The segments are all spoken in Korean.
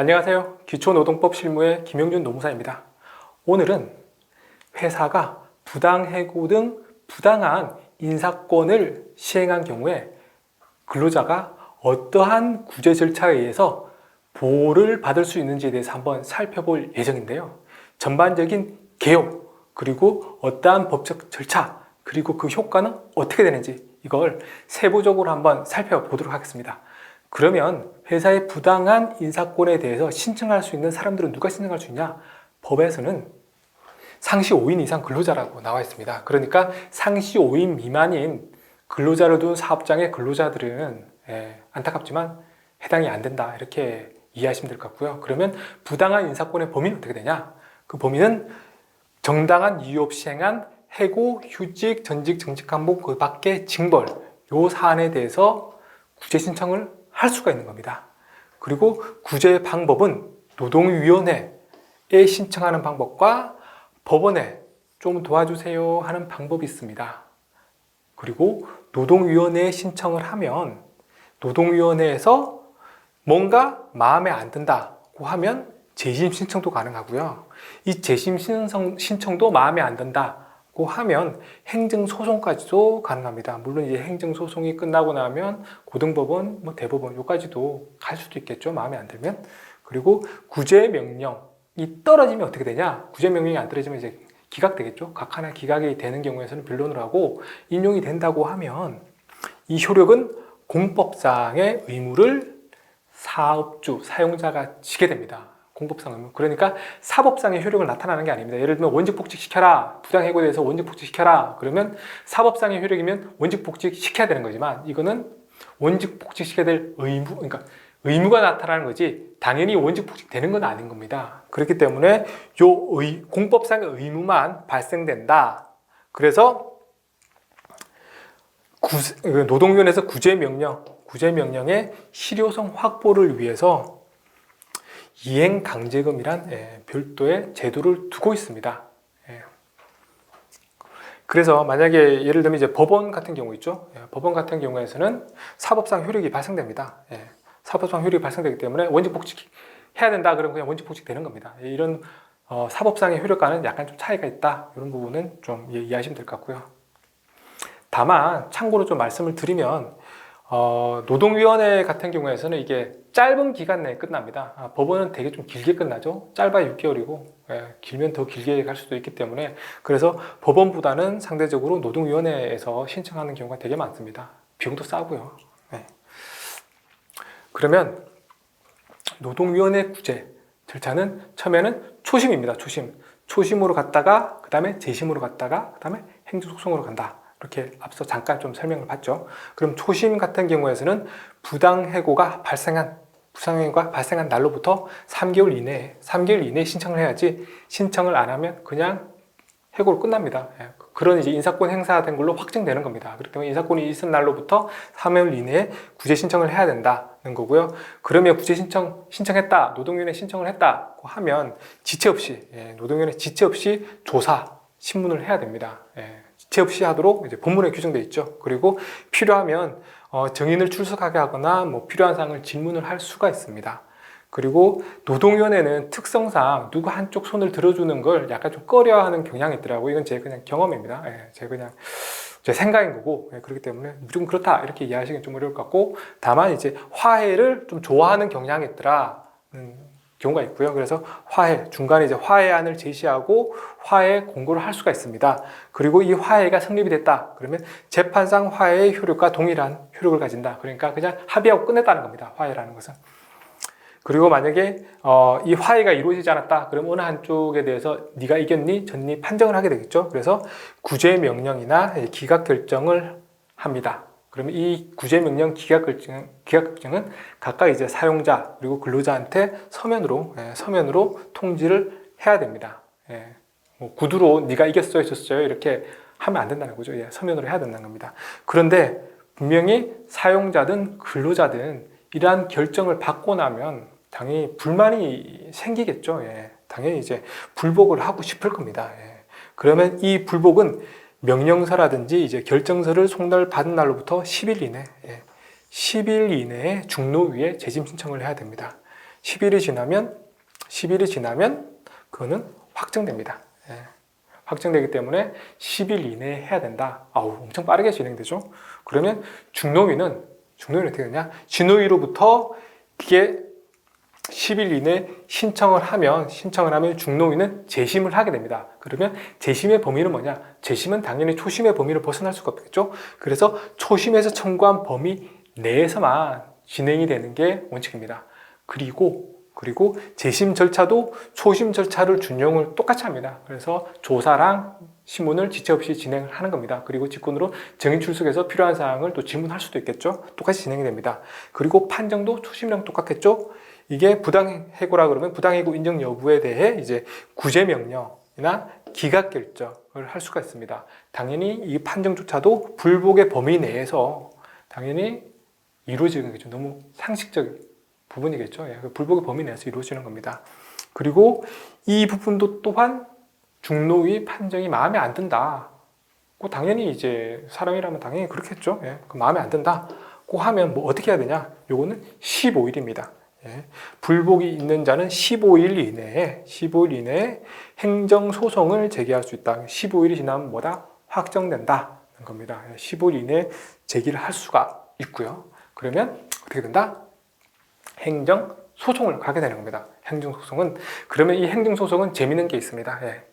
안녕하세요. 기초노동법 실무의 김영준 노무사입니다. 오늘은 회사가 부당해고 등 부당한 인사권을 시행한 경우에 근로자가 어떠한 구제 절차에 의해서 보호를 받을 수 있는지에 대해서 한번 살펴볼 예정인데요. 전반적인 개요, 그리고 어떠한 법적 절차, 그리고 그 효과는 어떻게 되는지 이걸 세부적으로 한번 살펴보도록 하겠습니다. 그러면 회사의 부당한 인사권에 대해서 신청할 수 있는 사람들은 누가 신청할 수 있냐? 법에서는 상시 5인 이상 근로자라고 나와 있습니다. 그러니까 상시 5인 미만인 근로자를 둔 사업장의 근로자들은 예, 안타깝지만 해당이 안 된다. 이렇게 이해하시면 될 것 같고요. 그러면 부당한 인사권의 범위는 어떻게 되냐? 그 범위는 정당한 이유 없이 행한 해고, 휴직, 전직, 정직 항목 그 밖의 징벌 요 사안에 대해서 구제 신청을 할 수가 있는 겁니다. 그리고 구제 방법은 노동위원회에 신청하는 방법과 법원에 좀 도와주세요 하는 방법이 있습니다. 그리고 노동위원회에 신청을 하면 노동위원회에서 뭔가 마음에 안 든다고 하면 재심 신청도 가능하고요. 이 재심 신청, 신청도 마음에 안 든다 고 하면 행정소송까지도 가능합니다. 물론 이제 행정소송이 끝나고 나면 고등법원, 뭐 대법원 요까지도 갈 수도 있겠죠. 마음에 안 들면. 그리고 구제 명령이 떨어지면 어떻게 되냐? 구제 명령이 안 떨어지면 이제 기각되겠죠. 각 하나 기각이 되는 경우에서는 변론을 하고 인용이 된다고 하면 이 효력은 공법상의 의무를 사업주, 사용자가 지게 됩니다. 공법상 의무. 그러니까 사법상의 효력을 나타나는 게 아닙니다. 예를 들면 원직 복직 시켜라. 부당해고에 대해서 원직 복직 시켜라. 그러면 사법상의 효력이면 원직 복직 시켜야 되는 거지만 이거는 원직 복직 시켜야 될 의무, 그러니까 의무가 나타나는 거지 당연히 원직 복직 되는 건 아닌 겁니다. 그렇기 때문에 요 의, 공법상의 의무만 발생된다. 그래서 구, 노동위원회에서 구제 명령, 구제 명령의 실효성 확보를 위해서 이행 강제금이란 예, 별도의 제도를 두고 있습니다. 예. 그래서 만약에 예를 들면 이제 법원 같은 경우 있죠. 예, 법원 같은 경우에서는 사법상 효력이 발생됩니다. 예, 사법상 효력이 발생되기 때문에 원직 복직 해야 된다 그러면 그냥 원직 복직 되는 겁니다. 예, 이런 어, 사법상의 효력과는 약간 좀 차이가 있다. 이런 부분은 좀 예, 이해하시면 될 것 같고요. 다만 참고로 좀 말씀을 드리면 어, 노동위원회 같은 경우에서는 이게 짧은 기간 내에 끝납니다. 아, 법원은 되게 좀 길게 끝나죠. 짧아야 6개월이고 예, 길면 더 길게 갈 수도 있기 때문에 그래서 법원보다는 상대적으로 노동위원회에서 신청하는 경우가 되게 많습니다. 비용도 싸고요. 예. 그러면 노동위원회 구제 절차는 처음에는 초심입니다. 초심. 초심으로 갔다가 그 다음에 재심으로 갔다가 그 다음에 행정소송으로 간다. 이렇게 앞서 잠깐 좀 설명을 받죠. 그럼 초심 같은 경우에서는 부당해고가 발생한 부상해고가 발생한 날로부터 3개월 이내에 3개월 이내에 신청을 해야지 신청을 안 하면 그냥 해고로 끝납니다. 예, 그런 이제 인사권 행사된 걸로 확정되는 겁니다. 그렇기 때문에 인사권이 있은 날로부터 3개월 이내에 구제 신청을 해야 된다는 거고요. 그러면 구제 신청 신청했다, 노동위원회 신청을 했다고 하면 지체 없이 예, 노동위원회 지체 없이 조사 신문을 해야 됩니다. 예, 지체 없이 하도록 이제 본문에 규정되어 있죠. 그리고 필요하면 어, 정인을 출석하게 하거나 뭐 필요한 사항을 질문을 할 수가 있습니다. 그리고 노동위원회는 특성상 누구 한쪽 손을 들어주는 걸 약간 좀 꺼려하는 경향이 있더라고요. 이건 제 그냥 경험입니다. 예, 제 그냥 제 생각인 거고 예, 그렇기 때문에 무조건 그렇다 이렇게 이해하시기 좀 어려울 것 같고 다만 이제 화해를 좀 좋아하는 경향이 있더라. 음, 경우가 있고요. 그래서 화해, 중간에 이제 화해안을 제시하고 화해 공고를 할 수가 있습니다. 그리고 이 화해가 성립이 됐다. 그러면 재판상 화해의 효력과 동일한 효력을 가진다. 그러니까 그냥 합의하고 끝냈다는 겁니다. 화해라는 것은. 그리고 만약에 어, 이 화해가 이루어지지 않았다. 그럼 어느 한쪽에 대해서 네가 이겼니, 졌니 판정을 하게 되겠죠. 그래서 구제 명령이나 기각 결정을 합니다. 그러면 이 구제명령 기각결정, 기각결정은 각각 이제 사용자 그리고 근로자한테 서면으로 예, 서면으로 통지를 해야 됩니다. 예, 뭐 구두로 네가 이겼어요, 졌어요 이렇게 하면 안 된다는 거죠. 예, 서면으로 해야 된다는 겁니다. 그런데 분명히 사용자든 근로자든 이러한 결정을 받고 나면 당연히 불만이 생기겠죠. 예, 당연히 이제 불복을 하고 싶을 겁니다. 예, 그러면 이 불복은 명령서라든지 이제 결정서를 송달 받은 날로부터 10일 이내, 예, 10일 이내에 중노위에 재심 신청을 해야 됩니다. 10일이 지나면 10일이 지나면 그거는 확정됩니다. 예. 확정되기 때문에 10일 이내에 해야 된다. 아우 엄청 빠르게 진행되죠. 그러면 중노위는 중노위는 어떻게 되냐? 진노위로부터 그게 10일 이내 신청을 하면 신청을 하면 중노위는 재심을 하게 됩니다. 그러면 재심의 범위는 뭐냐? 재심은 당연히 초심의 범위를 벗어날 수가 없겠죠. 그래서 초심에서 청구한 범위 내에서만 진행이 되는 게 원칙입니다. 그리고 그리고 재심 절차도 초심 절차를 준용을 똑같이 합니다. 그래서 조사랑 신문을 지체 없이 진행을 하는 겁니다. 그리고 직권으로 증인 출석해서 필요한 사항을 또 질문할 수도 있겠죠. 똑같이 진행이 됩니다. 그리고 판정도 초심이랑 똑같겠죠. 이게 부당해고라 그러면 부당해고 인정 여부에 대해 이제 구제 명령이나 기각 결정을 할 수가 있습니다. 당연히 이 판정조차도 불복의 범위 내에서 당연히 이루어지는 게 좀 너무 상식적 부분이겠죠. 예, 그 불복의 범위 내에서 이루어지는 겁니다. 그리고 이 부분도 또한 중노위 판정이 마음에 안 든다. 그 당연히 이제 사람이라면 당연히 그렇겠죠. 예, 그 마음에 안 든다. 고 하면 뭐 어떻게 해야 되냐? 요거는 15일입니다. 예, 불복이 있는 자는 15일 이내에 15일 이내에 행정 소송을 제기할 수 있다. 15일이 지나면 뭐다? 확정된다는 겁니다. 예, 15일 이내에 제기를 할 수가 있고요. 그러면 어떻게 된다? 행정 소송을 가게 되는 겁니다. 행정 소송은 그러면 이 행정 소송은 재미있는 게 있습니다. 예.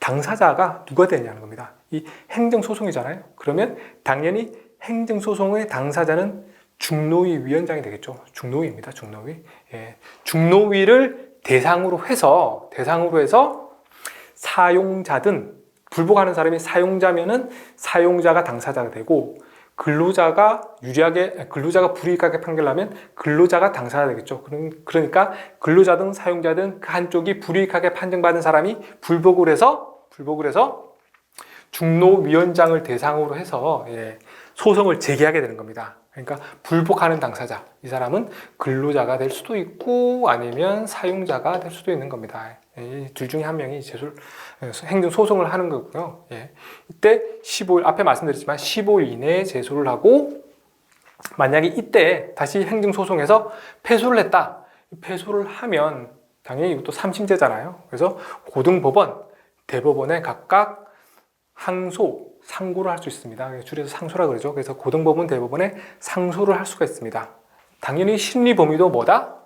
당사자가 누가 되냐는 겁니다. 이 행정 소송이잖아요. 그러면 당연히 행정 소송의 당사자는 중노위 위원장이 되겠죠. 중노위입니다. 중노위. 예. 중노위를 대상으로 해서 대상으로 해서 사용자든 불복하는 사람이 사용자면은 사용자가 당사자가 되고 근로자가 유리하게 근로자가 불이익하게 판결나면 근로자가 당사자가 되겠죠. 그러니까 근로자든 사용자든 그 한쪽이 불이익하게 판정받은 사람이 불복을 해서 불복을 해서 중노위원장을 대상으로 해서 예, 소송을 제기하게 되는 겁니다. 그러니까 불복하는 당사자 이 사람은 근로자가 될 수도 있고 아니면 사용자가 될 수도 있는 겁니다. 예, 둘 중에 한 명이 제출 행정 소송을 하는 거고요. 예. 이때 15일 앞에 말씀드렸지만 15일 이내에 제소를 하고 만약에 이때 다시 행정 소송에서 패소를 했다. 패소를 하면 당연히 이것도 삼심제잖아요. 그래서 고등법원, 대법원에 각각 항소, 상고를 할 수 있습니다. 줄여서 상소라 그러죠. 그래서 고등법원, 대법원에 상소를 할 수가 있습니다. 당연히 심리 범위도 뭐다?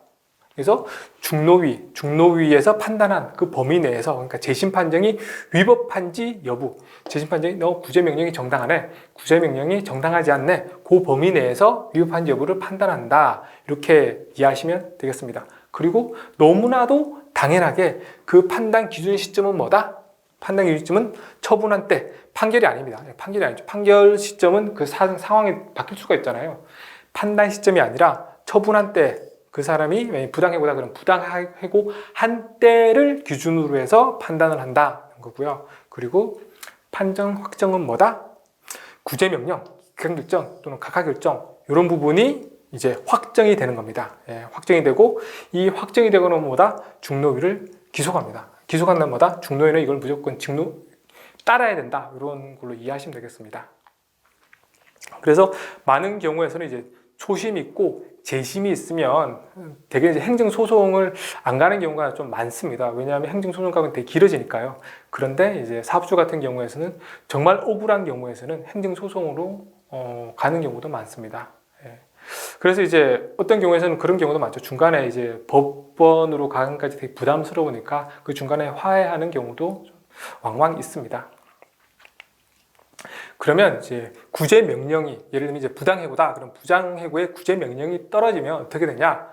그래서 중노위, 중노위에서 판단한 그 범위 내에서 그러니까 재심 판정이 위법한지 여부, 재심 판정이 너 구제 명령이 정당하네, 구제 명령이 정당하지 않네, 그 범위 내에서 위법한지 여부를 판단한다 이렇게 이해하시면 되겠습니다. 그리고 너무나도 당연하게 그 판단 기준 시점은 뭐다? 판단 기준 시점은 처분한 때 판결이 아닙니다. 판결이 아니죠. 판결 시점은 그 사- 상황이 바뀔 수가 있잖아요. 판단 시점이 아니라 처분한 때 그 사람이 부당해고다 그럼 부당해고 한 때를 기준으로 해서 판단을 한다는 거고요. 그리고 판정 확정은 뭐다? 구제 명령, 기각 결정 또는 각하 결정 이런 부분이 이제 확정이 되는 겁니다. 예, 확정이 되고 이 확정이 되거나 뭐다 중노위를 기소합니다. 뭐다 중노위는 이걸 무조건 직노 따라야 된다 이런 걸로 이해하시면 되겠습니다. 그래서 많은 경우에서는 이제 초심 있고 재심이 있으면 되게 이제 행정 소송을 안 가는 경우가 좀 많습니다. 왜냐하면 행정 소송 가면 되게 길어지니까요. 그런데 이제 사업주 같은 경우에서는 정말 억울한 경우에서는 행정 소송으로 어, 가는 경우도 많습니다. 예. 그래서 이제 어떤 경우에서는 그런 경우도 많죠. 중간에 이제 법원으로 가기까지 되게 부담스러우니까 그 중간에 화해하는 경우도 좀 왕왕 있습니다. 그러면 이제 구제 명령이 예를 들면 이제 부당해고다. 그럼 부당해고의 구제 명령이 떨어지면 어떻게 되냐?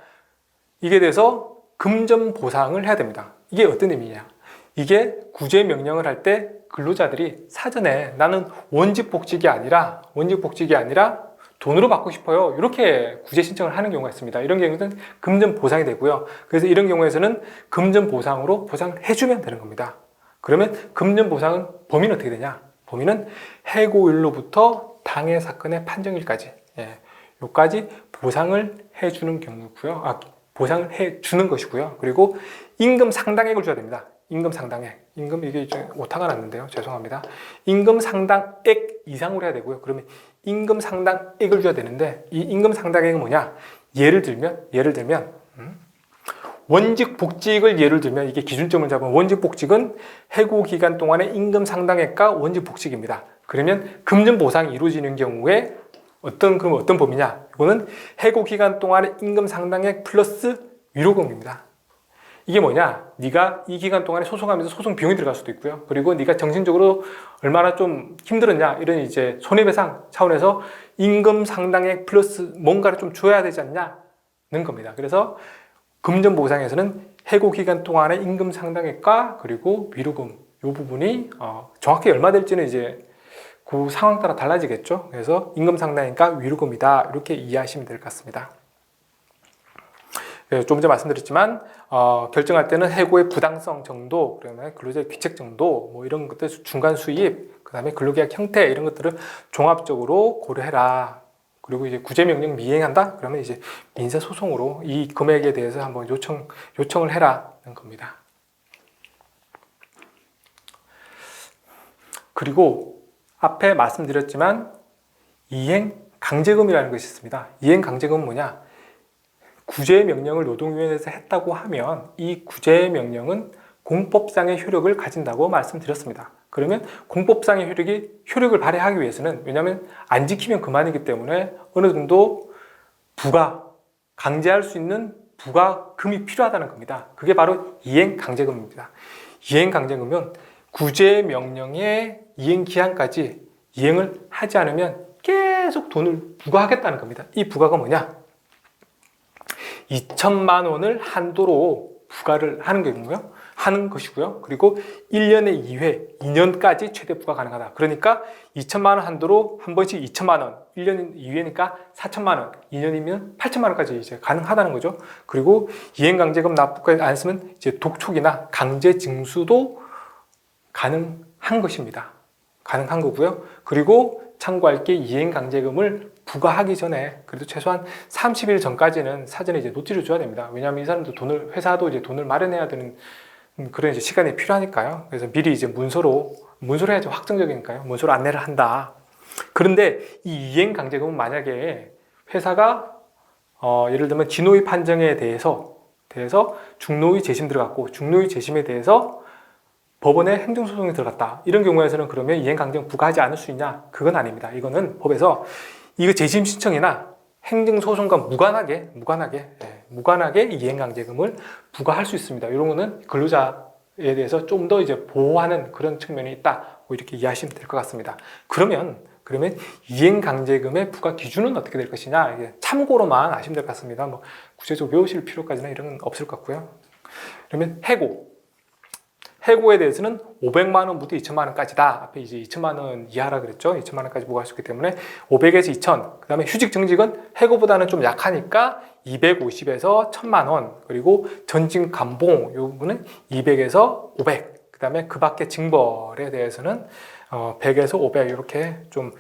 이게 돼서 금전 보상을 해야 됩니다. 이게 어떤 의미냐? 이게 구제 명령을 할 때 근로자들이 사전에 나는 원직 복직이 아니라 원직 복직이 아니라 돈으로 받고 싶어요. 이렇게 구제 신청을 하는 경우가 있습니다. 이런 경우는 금전 보상이 되고요. 그래서 이런 경우에서는 금전 보상으로 보상을 해주면 되는 겁니다. 그러면 금전 보상은 범위는 어떻게 되냐? 범위는 해고일로부터 당해 사건의 판정일까지, 예, 요까지 보상을 해주는 경우고요. 아, 보상을 해주는 것이고요. 그리고 임금 상당액을 줘야 됩니다. 임금 상당액. 임금 이게 좀 오타가 났는데요. 죄송합니다. 임금 상당액 이상으로 해야 되고요. 그러면 임금 상당액을 줘야 되는데 이 임금 상당액은 뭐냐? 예를 들면 예를 들면 음? 원직 복직을 예를 들면 이게 기준점을 잡은 원직 복직은 해고 기간 동안의 임금 상당액과 원직 복직입니다. 그러면 금전 보상이 이루어지는 경우에 어떤 그럼 어떤 범위냐? 이거는 해고 기간 동안의 임금 상당액 플러스 위로금입니다. 이게 뭐냐? 네가 이 기간 동안에 소송하면서 소송 비용이 들어갈 수도 있고요. 그리고 네가 정신적으로 얼마나 좀 힘들었냐 이런 이제 손해배상 차원에서 임금 상당액 플러스 뭔가를 좀 줘야 되지 않냐는 겁니다. 그래서 금전 보상에서는 해고 기간 동안의 임금 상당액과 그리고 위로금 이 부분이 어, 정확히 얼마 될지는 이제 그 상황 따라 달라지겠죠. 그래서 임금 상당액과 위로금이다 이렇게 이해하시면 될 것 같습니다. 네, 좀 전에 말씀드렸지만 어, 결정할 때는 해고의 부당성 정도, 그다음에 근로자의 귀책 정도, 뭐 이런 것들 중간 수입, 그다음에 근로계약 형태 이런 것들을 종합적으로 고려해라. 그리고 이제 구제 명령 미행한다? 그러면 이제 민사 소송으로 이 금액에 대해서 한번 요청 요청을 해라는 겁니다. 그리고 앞에 말씀드렸지만 이행 강제금이라는 것이 있습니다. 이행 강제금은 뭐냐? 구제 명령을 노동위원회에서 했다고 하면 이 구제 명령은 공법상의 효력을 가진다고 말씀드렸습니다. 그러면 공법상의 효력이 효력을 발휘하기 위해서는 왜냐하면 안 지키면 그만이기 때문에 어느 정도 부가 강제할 수 있는 부가금이 필요하다는 겁니다. 그게 바로 이행 강제금입니다. 이행 강제금은 구제 명령의 이행 기한까지 이행을 하지 않으면 계속 돈을 부과하겠다는 겁니다. 이 부과가 뭐냐? 2천만 원을 한도로 부과를 하는 경우요. 하는 것이고요. 그리고 1년에 2회, 2년까지 최대 부과 가능하다. 그러니까 2천만 원 한도로 한 번씩 2천만 원, 1년 2회니까 4천만 원, 2년이면 8천만 원까지 이제 가능하다는 거죠. 그리고 이행 강제금 납부까지 안 쓰면 이제 독촉이나 강제 징수도 가능한 것입니다. 가능한 거고요. 그리고 참고할 게 이행 강제금을 부과하기 전에 그래도 최소한 30일 전까지는 사전에 이제 노티를 줘야 됩니다. 왜냐하면 이 사람도 돈을 회사도 이제 돈을 마련해야 되는 음, 그런 이제 시간이 필요하니까요. 그래서 미리 이제 문서로 문서로 해야지 확정적이니까요. 문서로 안내를 한다. 그런데 이 이행 강제금은 만약에 회사가 어, 예를 들면 진호위 판정에 대해서 대해서 중노위 재심 들어갔고 중노위 재심에 대해서 법원에 행정소송이 들어갔다. 이런 경우에서는 그러면 이행강제금 부과하지 않을 수 있냐? 그건 아닙니다. 이거는 법에서 이거 재심 신청이나 행정소송과 무관하게, 무관하게, 예, 무관하게 이행강제금을 부과할 수 있습니다. 이런 거는 근로자에 대해서 좀 더 이제 보호하는 그런 측면이 있다. 뭐 이렇게 이해하시면 될 것 같습니다. 그러면, 그러면 이행강제금의 부과 기준은 어떻게 될 것이냐? 이게 참고로만 아시면 될 것 같습니다. 뭐 구체적으로 외우실 필요까지는 이런 건 없을 것 같고요. 그러면 해고. 해고에 대해서는 500만 원부터 2천만 원까지다. 앞에 이제 2천만 원 이하라 그랬죠. 2천만 원까지 부과할 수 있기 때문에 500에서 2천. 그다음에 휴직 정직은 해고보다는 좀 약하니까 250에서 1000만 원. 그리고 전직 감봉 요 부분은 200에서 500. 그다음에 그 밖에 징벌에 대해서는 어 100에서 500 이렇게 좀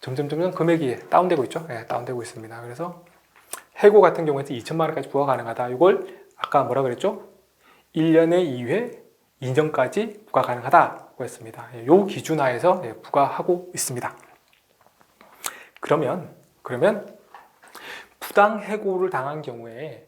점점 점점 금액이 다운되고 있죠. 네, 다운되고 있습니다. 그래서 해고 같은 경우에는 2천만 원까지 부과 가능하다. 이걸 아까 뭐라 그랬죠? 1년에 2회 2년까지 부과 가능하다고 했습니다. 이 예, 기준 하에서 예, 부과하고 있습니다. 그러면 그러면 부당 해고를 당한 경우에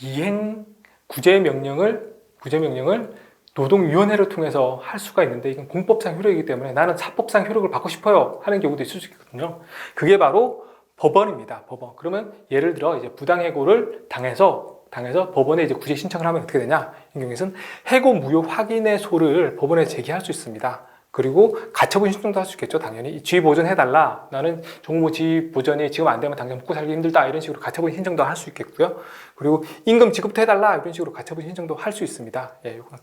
이행 구제 명령을 구제 명령을 노동위원회를 통해서 할 수가 있는데 이건 공법상 효력이기 때문에 나는 사법상 효력을 받고 싶어요 하는 경우도 있을 수 있거든요. 그게 바로 법원입니다. 법원. 그러면 예를 들어 이제 부당 해고를 당해서 당해서 법원에 이제 구제 신청을 하면 어떻게 되냐? 이 경우에는 해고 무효 확인의 소를 법원에 제기할 수 있습니다. 그리고 가처분 신청도 할 수 있겠죠, 당연히. 지위 보전해달라. 나는 정부 지위 보전이 지금 안 되면 당장 먹고 살기 힘들다. 이런 식으로 가처분 신청도 할 수 있겠고요. 그리고 임금 지급도 해달라. 이런 식으로 가처분 신청도 할 수 있습니다. 예, 이건 어,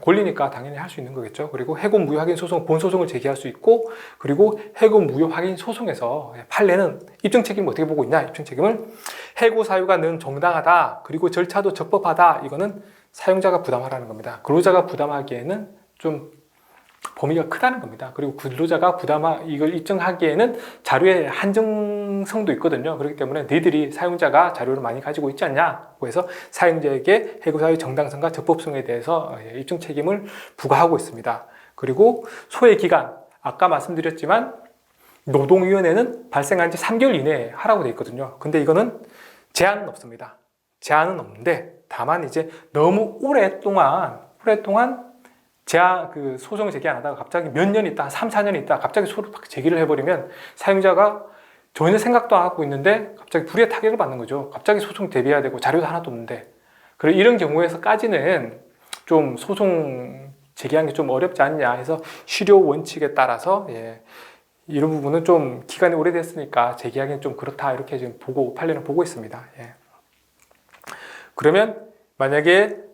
권리니까 당연히 할 수 있는 거겠죠. 그리고 해고 무효 확인 소송, 본 소송을 제기할 수 있고, 그리고 해고 무효 확인 소송에서 판례는 입증 책임을 어떻게 보고 있냐? 입증 책임을 해고 사유가 는 정당하다. 그리고 절차도 적법하다. 이거는 사용자가 부담하라는 겁니다. 근로자가 부담하기에는 좀 범위가 크다는 겁니다. 그리고 근로자가 부담하 이걸 입증하기에는 자료의 한정성도 있거든요. 그렇기 때문에 너희들이 사용자가 자료를 많이 가지고 있지 않냐고 해서 사용자에게 해고사유 정당성과 적법성에 대해서 예, 입증 책임을 부과하고 있습니다. 그리고 소외 기간 아까 말씀드렸지만 노동위원회는 발생한 지 3개월 이내에 하라고 되어 있거든요. 근데 이거는 제한은 없습니다. 제한은 없는데 다만 이제 너무 오랫동안 오랫동안 제한 그 소송 제기 안 하다가 갑자기 몇 년 있다, 3, 4년 있다 갑자기 소를 딱 제기를 해버리면 사용자가 전혀 생각도 안 하고 있는데 갑자기 불이의 타격을 받는 거죠. 갑자기 소송 대비해야 되고 자료도 하나도 없는데. 그리고 이런 경우에서까지는 좀 소송 제기하는 게 좀 어렵지 않냐 해서 실효 원칙에 따라서 예, 이런 부분은 좀 기간이 오래됐으니까 제기하기는 좀 그렇다 이렇게 지금 보고 판례는 보고 있습니다. 예. 그러면 만약에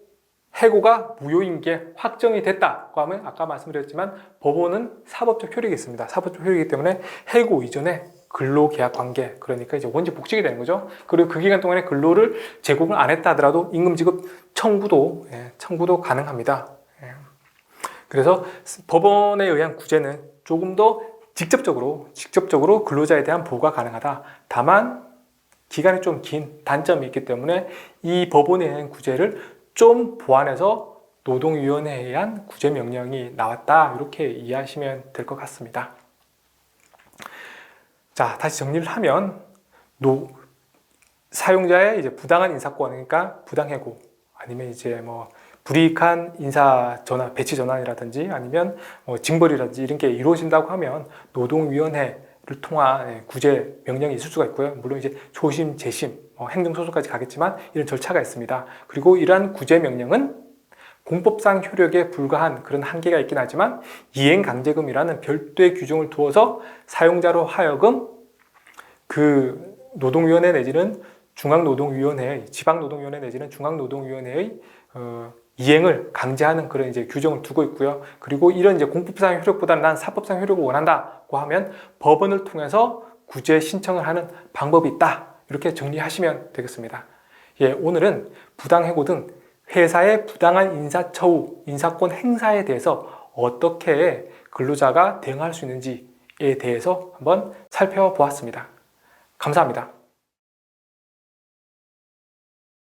해고가 무효인 게 확정이 됐다고 하면 아까 말씀드렸지만 법원은 사법적 효력이 있습니다. 사법적 효력이기 때문에 해고 이전에 근로계약 관계 그러니까 이제 원직 복직이 되는 거죠. 그리고 그 기간 동안에 근로를 제공을 안 했다 하더라도 임금 지급 청구도 예, 청구도 가능합니다. 예. 그래서 법원에 의한 구제는 조금 더 직접적으로 직접적으로 근로자에 대한 보호가 가능하다. 다만 기간이 좀 긴 단점이 있기 때문에 이 법원에 의한 구제를 좀 보완해서 노동위원회에 의한 구제 명령이 나왔다 이렇게 이해하시면 될 것 같습니다. 자 다시 정리를 하면 노 사용자의 이제 부당한 인사권 그러니까 부당해고 아니면 이제 뭐 불이익한 인사 전환 배치 전환이라든지 아니면 뭐 징벌이라든지 이런 게 이루어진다고 하면 노동위원회를 통한 예, 구제 명령이 있을 수가 있고요. 물론 이제 조심, 재심, 뭐 행정소송까지 가겠지만 이런 절차가 있습니다. 그리고 이러한 구제 명령은 공법상 효력에 불과한 그런 한계가 있긴 하지만 이행강제금이라는 별도의 규정을 두어서 사용자로 하여금 그 노동위원회 내지는 중앙노동위원회의 지방노동위원회 내지는 중앙노동위원회의 어, 이행을 강제하는 그런 이제 규정을 두고 있고요. 그리고 이런 이제 공법상 효력보다는 난 사법상 효력을 원한다고 하면 법원을 통해서 구제 신청을 하는 방법이 있다. 이렇게 정리하시면 되겠습니다. 예, 오늘은 부당해고 등 회사의 부당한 인사 처우, 인사권 행사에 대해서 어떻게 근로자가 대응할 수 있는지에 대해서 한번 살펴보았습니다. 감사합니다.